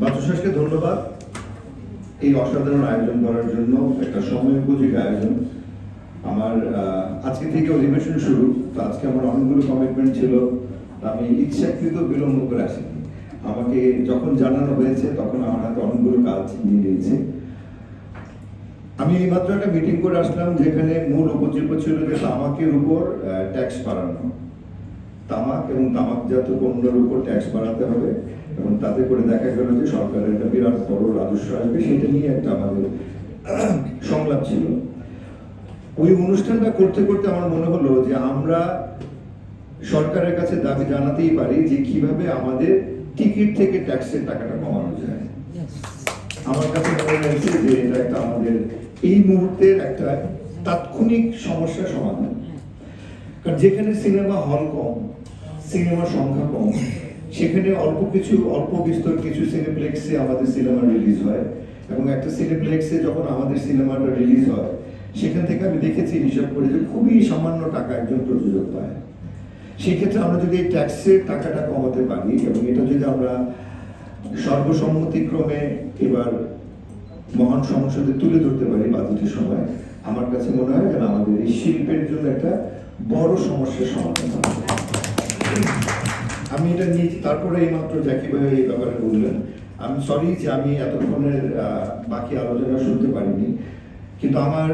বাচুশ্বাসকে ধন্যবাদ। এই অসাধারণ আয়োজন করার জন্য একটা সময় উপযোগী আয়োজন। আমার আজকে থেকে অধিবেশন শুরু। তো আজকে আমার অনেকগুলো কমিটমেন্ট ছিল। আমি ইচ্ছাকৃত বিলম্ব করে আসিনি। আমাকে যখন জানানো হয়েছে, তখন আমার হাতে অনেকগুলো কাজ নিয়ে নিয়েছে। আমি এইমাত্র একটা মিটিং করে আসলাম, যেখানে মূল উপজীব্য ছিল যে তামাকের উপর ট্যাক্স বাড়ানো। তামাক এবং তামাকজাত পণ্যের উপর ট্যাক্স বাড়াতে হবে এবং তাতে করে দেখা গেল যে সরকারের একটা বিরাট বড় রাজস্ব আসবে সেটা নিয়ে একটা আমাদের সংলাপ ছিল। ওই অনুষ্ঠানটা করতে করতে আমার মনে হলো যে আমরা সরকারের কাছে দাবি জানাতেই পারি যে কীভাবে আমাদের টিকিট থেকে ট্যাক্সের টাকাটা কমানো যায়। আমার কাছে মনে হয়েছে যে এটা একটা আমাদের এই মুহূর্তের একটা তাৎক্ষণিক সমস্যার সমাধান। কারণ যেখানে সিনেমা হল কম, সিনেমা সংখ্যা কম, সেখানে অল্প কিছু, অল্প বিস্তর কিছু সিনেপ্লেক্সে আমাদের সিনেমা রিলিজ হয় এবং একটা সিনেপ্লেক্সে যখন আমাদের সিনেমাটা রিলিজ হয়, সেখান থেকে আমি দেখেছি হিসাব করে যে খুবই সামান্য টাকা একজন প্রযোজক পায়। সেক্ষেত্রে আমরা যদি এই ট্যাক্সের টাকাটা কমাতে পারি এবং এটা যদি আমরা সর্বসম্মতিক্রমে এবার মহান সংসদে তুলে ধরতে পারি বাজেটের সময়, আমার কাছে মনে হয় যেন আমাদের এই শিল্পের জন্য একটা বড় সমস্যার সমাধান আমি এটা নিয়ে তারপরে এই মাত্র জ্যাকি ভাই এই ব্যাপারে বললেন। আমি সরি যে আমি এতক্ষণের বাকি আলোচনা শুনতে পারিনি। কিন্তু আমার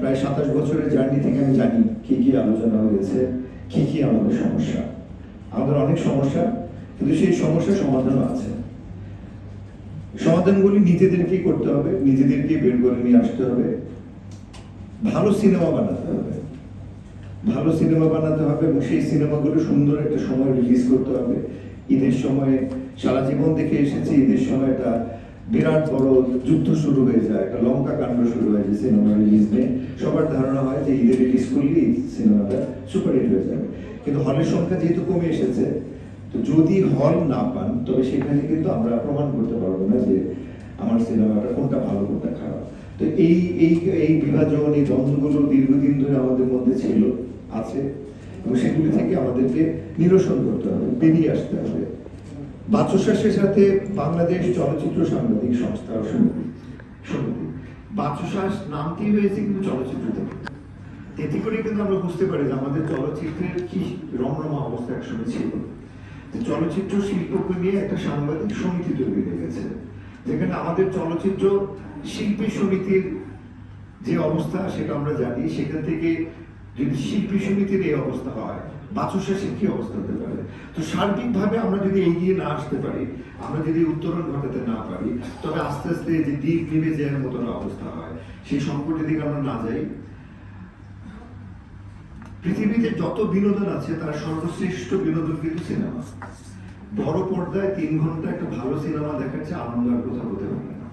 প্রায় সাতাশ বছরের জার্নি থেকে আমি জানি কি কি আলোচনা হয়েছে, কি কি আমাদের সমস্যা। আমাদের অনেক সমস্যা, কিন্তু সেই সমস্যার সমাধানও আছে। সমাধানগুলি নিজেদেরকেই করতে হবে, নিজেদেরকেই বের করে নিয়ে আসতে হবে। ভালো সিনেমা বানাতে হবে। ভালো সিনেমা বানাতে হবে এবং সেই সিনেমাগুলো সুন্দর একটা সময় রিলিজ করতে হবে। ঈদের সময় সারা জীবন দেখে এসেছি, ঈদের সময় একটা বিরাট বড় যুদ্ধ শুরু হয়ে যায়, একটা লঙ্কা কাণ্ড শুরু হয় যে সিনেমা রিলিজ নিয়ে। সবার ধারণা হয় যে ঈদের রিলিজ করলেই সিনেমাটা সুপারহিট হয়ে যাবে। কিন্তু হলের সংখ্যা যেহেতু কমে এসেছে, তো যদি হল না পান, তবে সেখানে কিন্তু আমরা প্রমাণ করতে পারব না যে আমার সিনেমাটা কোনটা ভালো তো এই এই এই বিভাজন, এই দ্বন্দ্বগুলো দীর্ঘদিন ধরে আমাদের মধ্যে ছিল, আছে। এবং সেগুলি থেকে আমাদেরকে নিরসন করতে হবে, বেরিয়ে আসতে হবে। বাচসাসের সাথে বাংলাদেশ চলচ্চিত্র সাংবাদিক সংস্থা সমিতি সমিতি বাচসাস নামটি হয়েছে কিন্তু চলচ্চিত্র থেকে। এতে করে কিন্তু আমরা বুঝতে পারি যে আমাদের চলচ্চিত্রের কি রমরমা অবস্থা একসময় ছিল। চলচ্চিত্র শিল্পকে নিয়ে একটা সাংবাদিক সমিতি তৈরি হয়ে গেছে। যেখানে আমাদের চলচ্চিত্র শিল্পী সমিতির যে অবস্থা, সেটা আমরা জানি। সেখান থেকে যদি শিল্পী সমিতির এই অবস্থা হয় বাচসাসের কি অবস্থা হতে পারে? তো সার্বিকভাবে আমরা যদি এগিয়ে না আসতে পারি, আমরা যদি উত্তরণ ঘটাতে না পারি, তবে আস্তে আস্তে যে দ্বীপ নেমে যাওয়ার মতন অবস্থা হয়, সেই সংকটের দিকে আমরা না যাই। পৃথিবীতে যত বিনোদন আছে, তার সর্বশ্রেষ্ঠ বিনোদন কিন্তু সিনেমা। বড় পর্দায় তিন ঘণ্টা একটা ভালো সিনেমা দেখার চেয়ে আনন্দ আর কোথাও হতে পারে না।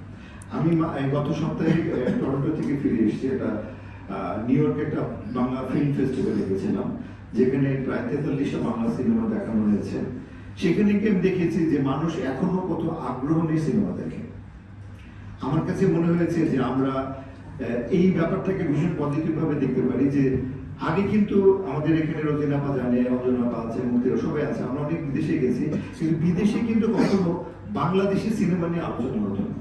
আমি গত সপ্তাহে টরন্টো থেকে ফিরে এসেছি এটা নিউ ইয়র্কে একটা বাংলা ফিল্ম ফেস্টিভ্যালে গেছিলাম, যেখানে প্রায় তেতাল্লিশটা বাংলা সিনেমা দেখানো হয়েছে। সেখানে গিয়ে আমি দেখেছি যে মানুষ এখনও কত আগ্রহ নিয়ে সিনেমা দেখে। আমার কাছে মনে হয়েছে যে আমরা এই ব্যাপারটাকে ভীষণ পজিটিভ ভাবে দেখতে পারি যে, আগে কিন্তু আমাদের এখানে রোজিনাপা জানে, অঞ্জনাপা সবাই আছে, আমরা অনেক বিদেশে গেছি, কিন্তু বিদেশে কিন্তু কখনো বাংলাদেশি সিনেমা নিয়ে আলোচনা হতো না।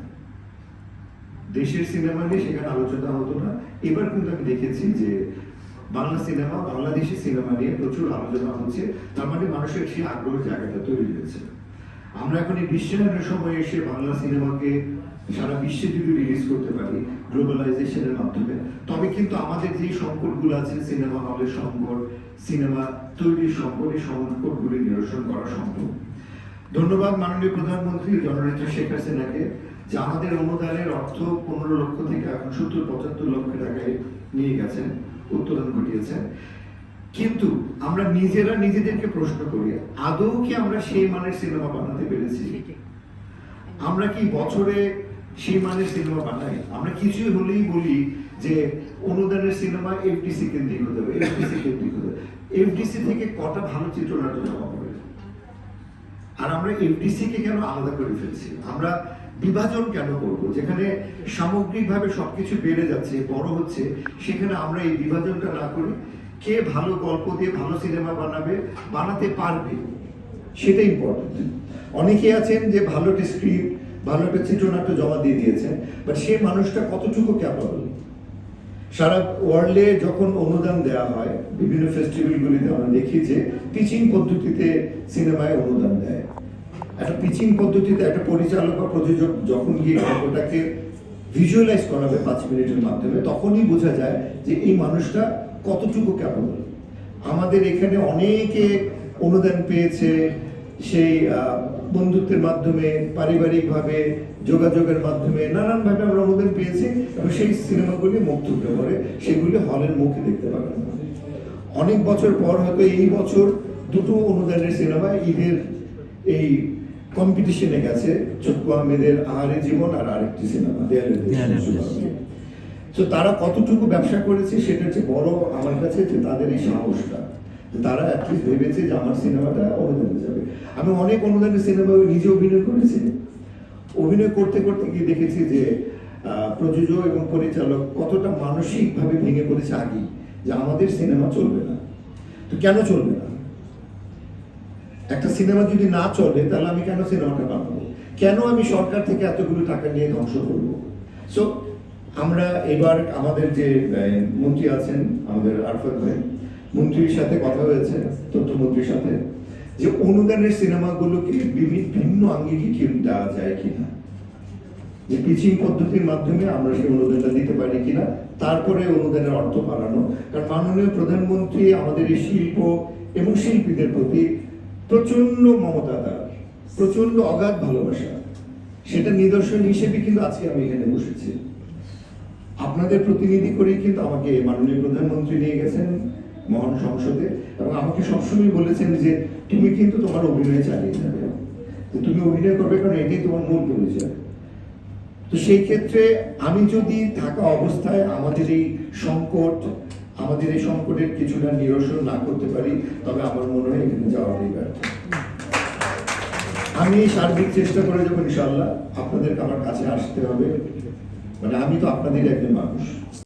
দেশের সিনেমা নিয়ে সেখানে আলোচনা হতো না। এবার কিন্তু আমি দেখেছি যে বাংলা সিনেমা, বাংলাদেশি সিনেমা নিয়ে প্রচুর আলোচনা হচ্ছে, তার মানে মানুষের সেই আগ্রহের জায়গাটা তৈরি হয়েছে। আমরা এখন এই বিশ্বায়নের সময় এসে বাংলা সিনেমাকে সারা বিশ্বে যদি রিলিজ করতে পারি গ্লোবালাইজেশনের মাধ্যমে তবে কিন্তু আমাদের যে সংকটগুলো আছে সিনেমা হলের সংকট সিনেমা তৈরির সংকট এই সংকটগুলি নিরসন করা সম্ভব। ধন্যবাদ মাননীয় প্রধানমন্ত্রী জননেত্রী শেখ হাসিনাকে যে আমাদের অনুদানের অর্থ পনেরো লক্ষ থেকে এখন সত্তর পঁচাত্তর লক্ষ টাকায় নিয়ে গেছেন উত্তোলন ঘটিয়েছেন। কিন্তু আমরা নিজেরা নিজেদেরকে প্রশ্ন করি আদৌ কি আমরা সেই মানের সিনেমা বানাতে পেরেছি? আমরা কি বছরে সেই মানের সিনেমা বানাই। আমরা কিছুই হলেই বলি যে অনুদানের সিনেমা এফডিসি কেন্দ্রিক হতে হবে এফডিসি কেন্দ্রিক হতে হবে। এফডিসি থেকে কটা ভালো চিত্রনাট্য জমা পড়ে আর আমরা এফডিসি কে কেন আলাদা করে ফেলছি? আমরা বিভাজন কেন করব? যেখানে সামগ্রিকভাবে সবকিছু বেড়ে যাচ্ছে, বড় হচ্ছে, সেখানে আমরা এই বিভাজনটা না করি। কে ভালো গল্প দিয়ে ভালো সিনেমা বানাবে, বানাতে পারবে সেটা ইম্পর্টেন্ট অনেকে আছেন যে ভালো স্ক্রিপ্ট ভালো একটা চিত্রনাট্য জমা দিয়ে দিয়েছেন বাট সেই মানুষটা কতটুকু ক্যাপাবল সারা ওয়ার্ল্ডে যখন অনুদান দেওয়া হয়, বিভিন্ন ফেস্টিভ্যালগুলিতে আমরা দেখি যে পিচিং পদ্ধতিতে সিনেমায় অনুদান দেয়। একটা পিচিং পদ্ধতিতে একটা পরিচালক বা প্রযোজক যখন গিয়ে গল্পটাকে ভিজুয়ালাইজ করাবে পাঁচ মিনিটের মাধ্যমে, তখনই বোঝা যায় যে এই মানুষটা কতটুকু ক্যাপাবল আমাদের এখানে অনেকে অনুদান পেয়েছে, সেই বন্ধুত্বের মাধ্যমে পারিবারিকভাবে যোগাযোগের মাধ্যমে নানানভাবে আমরা অনুদান পেয়েছি এবং সেই সিনেমাগুলি মুখ তুলতে পারে সেগুলি হলের মুখে দেখতে পাবেন। অনেক বছর পর হয়তো এই বছর দুটো অনুদানের সিনেমা ঈদের এই কম্পিটিশনে গেছে চট্টু আহমেদের আহারে জীবন আর আরেকটি সিনেমা। তো তারা কতটুকু ব্যবসা করেছে সেটা হচ্ছে বড় আমার কাছে যে তাদের এই সাহসটা। তারা অ্যাটলিস্ট ভেবেছে যে আমার সিনেমাটা যাবে। আমি অনেক অনুদানের সিনেমা নিজে অভিনয় করেছি। অভিনয় করতে করতে গিয়ে দেখেছি যে প্রযোজক এবং পরিচালক কতটা মানসিকভাবে ভেঙে পড়েছে যে আমাদের সিনেমা চলবে না। তো কেন চলবে না? একটা সিনেমা যদি না চলে, তাহলে আমি কেন সিনেমাটা বানাবো? কেন আমি সরকার থেকে এতগুলো টাকা নিয়ে ধ্বংস করব? সো আমরা এবার আমাদের যে মন্ত্রী আছেন, আমাদের আরফাত ভাই মন্ত্রীর সাথে কথা হয়েছে, তথ্যমন্ত্রীর সাথে, যে অনুদানের সিনেমাগুলোকে ভিন্ন আঙ্গিকে কি দেওয়া যায় কিনা? যে পিচিং পদ্ধতির মাধ্যমে আমরা সেই অনুদানটা দিতে পারি কিনা? তারপরে অনুদানের অর্থ বাড়ানো। কারণ মাননীয় প্রধানমন্ত্রী আমাদের এই শিল্প এবং শিল্পীদের প্রতি প্রচণ্ড মমতা তার প্রচণ্ড অগাধ ভালোবাসা। সেটা নিদর্শন হিসেবে কিন্তু আজকে আমি এখানে বসেছি। আপনাদের প্রতিনিধি করেই কিন্তু আমাকে মাননীয় প্রধানমন্ত্রী নিয়ে গেছেন। মহান সংসদে, এবং আমাকে সবসময় বলেছেন যে, তুমি কিন্তু তোমার অভিনয় চালিয়ে যাবে। তুমি অভিনয় করবে কারণ এটাই তোমার মূল পরিচয়। তো সেই ক্ষেত্রে আমি যদি থাকা অবস্থায় আমাদের এই সংকট, আমাদের এই সংকটের কিছুটা নিরসন না করতে পারি, তবে আমার মনে হয় এখানে যাওয়ারই ব্যর্থ। আমি সার্বিক চেষ্টা করে যাব ইনশাল্লাহ আপনাদেরকে আমার কাছে আসতে হবে। মানে আমি তো আপনাদের একজন মানুষ।